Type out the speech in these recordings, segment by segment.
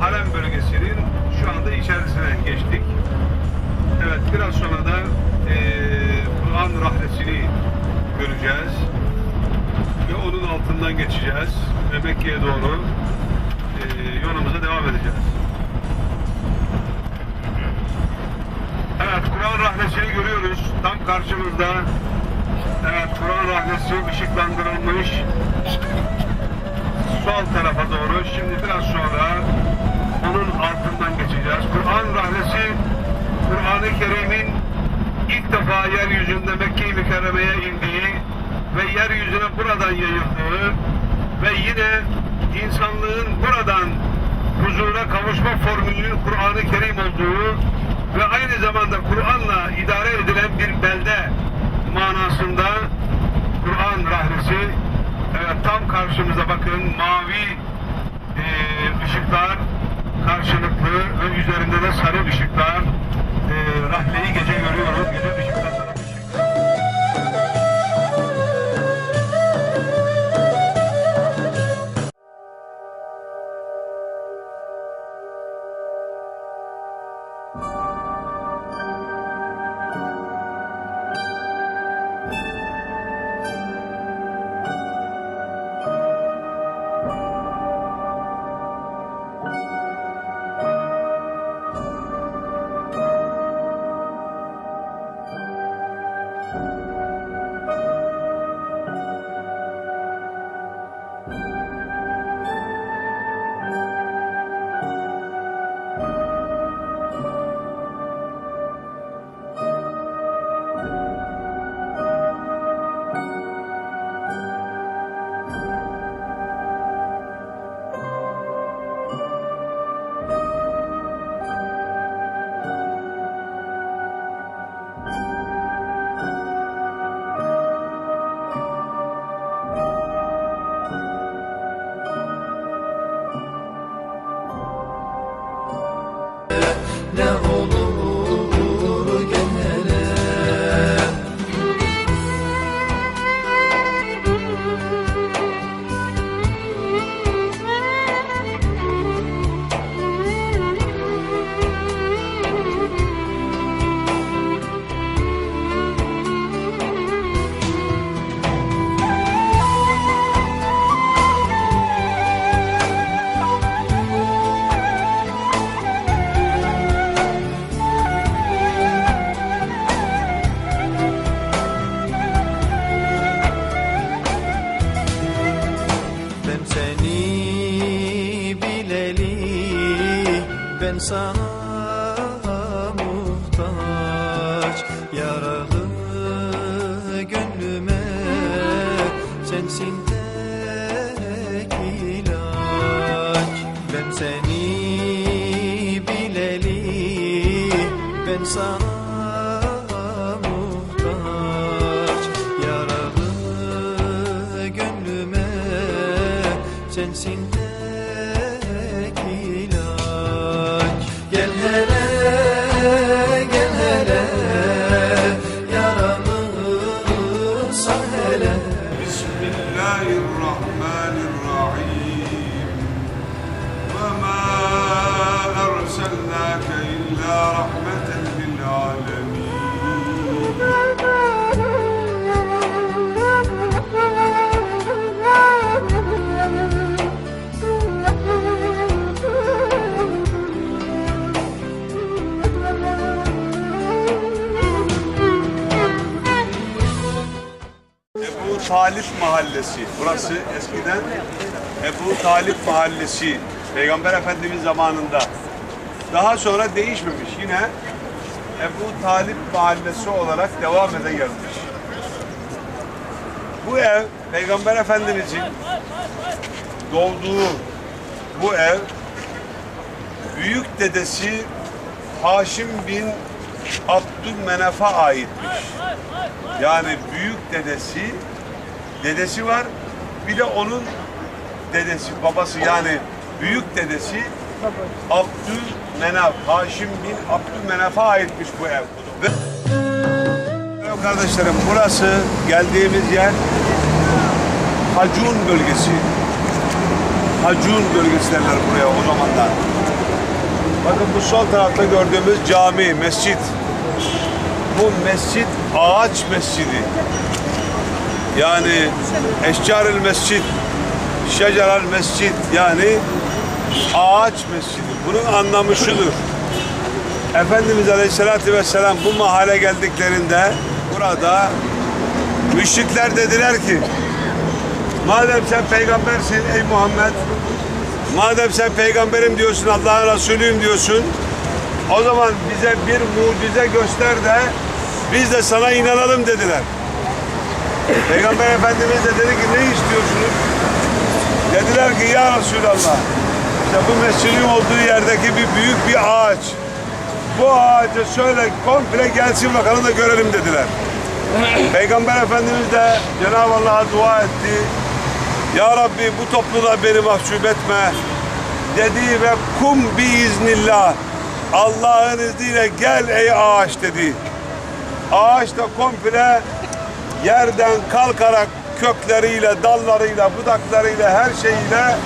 harem bölgesinin şu anda içerisine geçtik. Evet biraz sonra da eee Kur'an rahlesini göreceğiz. Ve onun altından geçeceğiz. Ve Mekke'ye doğru eee, yolumuza devam edeceğiz. Evet Kur'an rahlesini görüyoruz. Tam karşımızda. Evet Kur'an rahlesi ışıklandırılmış. Sol tarafa doğru. Şimdi biraz sonra onun altından geçeceğiz. Kur'an rahlesi Kur'an-ı Kerim'in ilk defa yeryüzünde Mekke-i Mükerreme'ye indiği ve yeryüzüne buradan yayıldığı ve yine insanlığın buradan huzura kavuşma formülünün Kur'an-ı Kerim olduğu ve aynı zamanda Kur'an'la idare edilen bir belde manasında Kur'an rahlesi evet, tam karşımıza bakın mavi e, ışıklar karşılıklı ve üzerinde de sarı ışıklar e, rahleyi gece görüyoruz. Gece ışıkta sana muhtaç. Yaralı gönlüme sensin tek ilaç. Ben seni bileli ben sana muhtaç. Yaralı gönlüme sensin Mahallesi. Burası eskiden Ebu Talip Mahallesi. Peygamber Efendimiz zamanında. Daha sonra değişmemiş. Yine Ebu Talip Mahallesi olarak devam ede gelmiş. Bu ev Peygamber Efendimizin doğduğu bu ev büyük dedesi Haşim bin Abdülmenef'e aitmiş. Yani büyük dedesi, dedesi var. Bir de onun dedesi, babası yani büyük dedesi Abdülmenaf, Haşim bin Abdülmenaf'a aitmiş bu ev. Ve kardeşlerim burası geldiğimiz yer Hacun bölgesi. Hacun bölgesi derler buraya o zamanlar. Bakın bu sol tarafta gördüğümüz cami, mescit. Bu mescit ağaç mescidi. Yani eşcaril mescid, şecerel mescid yani ağaç mescidi. Bunun anlamı şudur. Efendimiz Aleyhisselatü Vesselam bu mahalle geldiklerinde burada müşrikler dediler ki madem sen peygambersin ey Muhammed madem sen peygamberim diyorsun Allah'ın Resulüyüm diyorsun o zaman bize bir mucize göster de biz de sana inanalım dediler. Peygamber Efendimiz de dedi ki ne istiyorsunuz? Dediler ki ya Resulallah işte bu mescidin olduğu yerdeki bir büyük bir ağaç. Bu ağaca şöyle komple gelsin bakalım da görelim dediler. Peygamber Efendimiz de Cenab-ı Allah'a dua etti. Ya Rabbi bu topluluğa beni mahcup etme dedi ve kum bi iznillah. Allah'ın izniyle gel ey ağaç dedi. Ağaç da komple yerden kalkarak kökleriyle, dallarıyla, budaklarıyla, her şeyiyle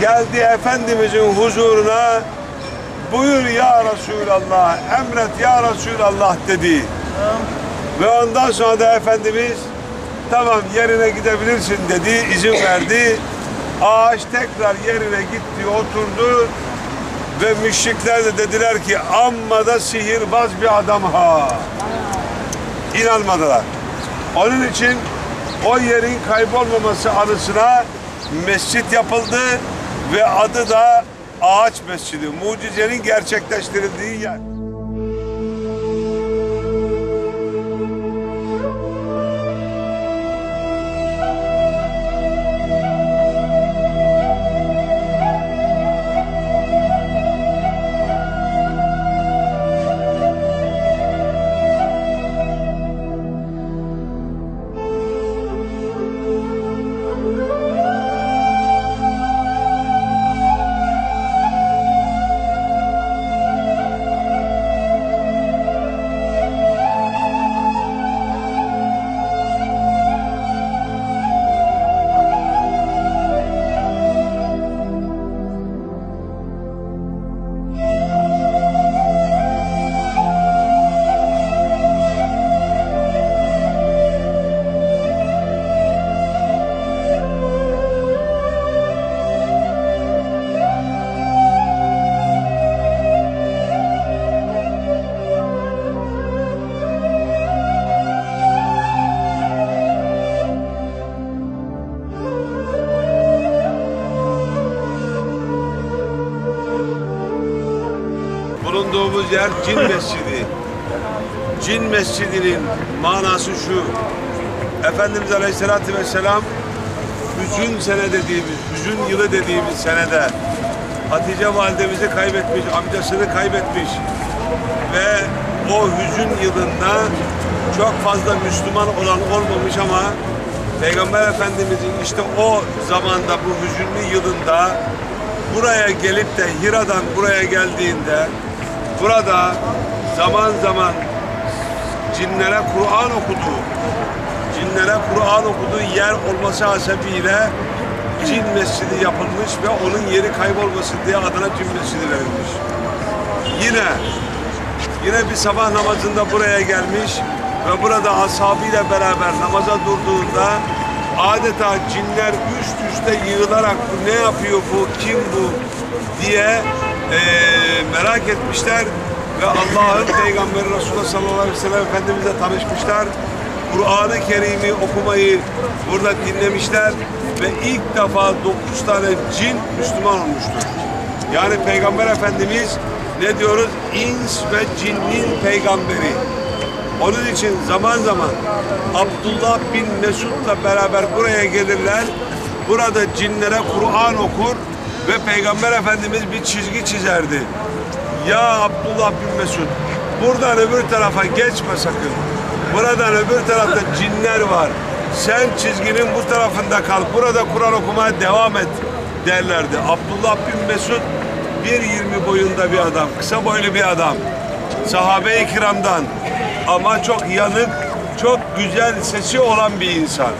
geldi Efendimizin huzuruna. Buyur ya Resulallah, emret ya Resulallah dedi. Ve ondan sonra da Efendimiz tamam yerine gidebilirsin dedi, izin verdi. Ağaç tekrar yerine gitti, oturdu ve müşrikler de dediler ki amma da sihirbaz bir adam ha. İnanmadılar. Onun için o yerin kaybolmaması anısına mescit yapıldı ve adı da Ağaç Mescidi. Mucizenin gerçekleştirildiği yer. Bulunduğumuz yer Cin Mescidi. Cin Mescidi'nin manası şu. Efendimiz Aleyhisselatü Vesselam hüzün sene dediğimiz, hüzün yılı dediğimiz senede Hatice validemizi kaybetmiş, amcasını kaybetmiş ve o hüzün yılında çok fazla Müslüman olan olmamış ama Peygamber Efendimizin işte o zamanda bu hüzünlü yılında buraya gelip de Hira'dan buraya geldiğinde burada zaman zaman cinlere Kur'an okudu. Cinlere Kur'an okuduğu yer olması hasebiyle cin mescidi yapılmış ve onun yeri kaybolmasın diye adına cin mescidi verilmiş. Yine yine bir sabah namazında buraya gelmiş ve burada ashabıyla beraber namaza durduğunda adeta cinler üst üste yığılarak ne yapıyor bu, kim bu diye eee, merak etmişler ve Allah'ın Peygamberi Resulullah sallallahu aleyhi ve sellem Efendimizle tanışmışlar. Kur'an-ı Kerim'i okumayı burada dinlemişler ve ilk defa dokuz tane cin Müslüman olmuştur. Yani Peygamber Efendimiz ne diyoruz? İns ve cinnin peygamberi. Onun için zaman zaman Abdullah bin Mesud'la beraber buraya gelirler. Burada cinlere Kur'an okur ve Peygamber Efendimiz bir çizgi çizerdi. Ya Abdullah bin Mesud buradan öbür tarafa geçme sakın. Buradan öbür tarafta cinler var. Sen çizginin bu tarafında kal. Burada Kur'an okumaya devam et derlerdi. Abdullah bin Mesud 1.20 boyunda bir adam. Kısa boylu bir adam. Sahabe-i kiramdan. Ama çok yanık, çok güzel sesi olan bir insan.